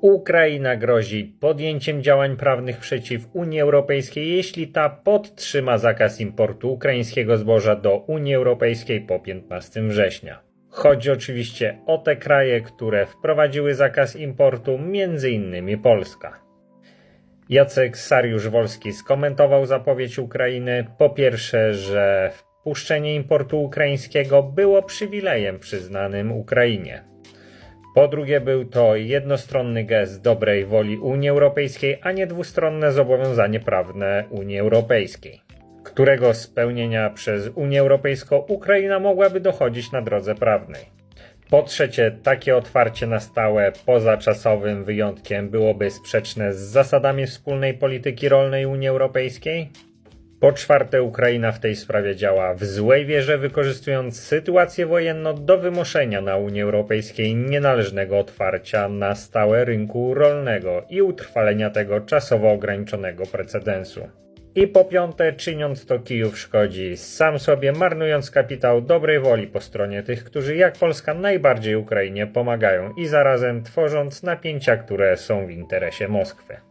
Ukraina grozi podjęciem działań prawnych przeciw Unii Europejskiej, jeśli ta podtrzyma zakaz importu ukraińskiego zboża do Unii Europejskiej po 15 września. Chodzi oczywiście o te kraje, które wprowadziły zakaz importu, m.in. Polska. Jacek Sariusz-Wolski skomentował zapowiedź Ukrainy. Po pierwsze, że wpuszczenie importu ukraińskiego było przywilejem przyznanym Ukrainie. Po drugie, był to jednostronny gest dobrej woli Unii Europejskiej, a nie dwustronne zobowiązanie prawne Unii Europejskiej, którego spełnienia przez Unię Europejską Ukraina mogłaby dochodzić na drodze prawnej. Po trzecie, takie otwarcie na stałe, poza czasowym wyjątkiem, byłoby sprzeczne z zasadami wspólnej polityki rolnej Unii Europejskiej. Po czwarte, Ukraina w tej sprawie działa w złej wierze, wykorzystując sytuację wojenną do wymuszenia na Unii Europejskiej nienależnego otwarcia na stałe rynku rolnego i utrwalenia tego czasowo ograniczonego precedensu. I po piąte, czyniąc to Kijów szkodzi sam sobie, marnując kapitał dobrej woli po stronie tych, którzy jak Polska najbardziej Ukrainie pomagają i zarazem tworząc napięcia, które są w interesie Moskwy.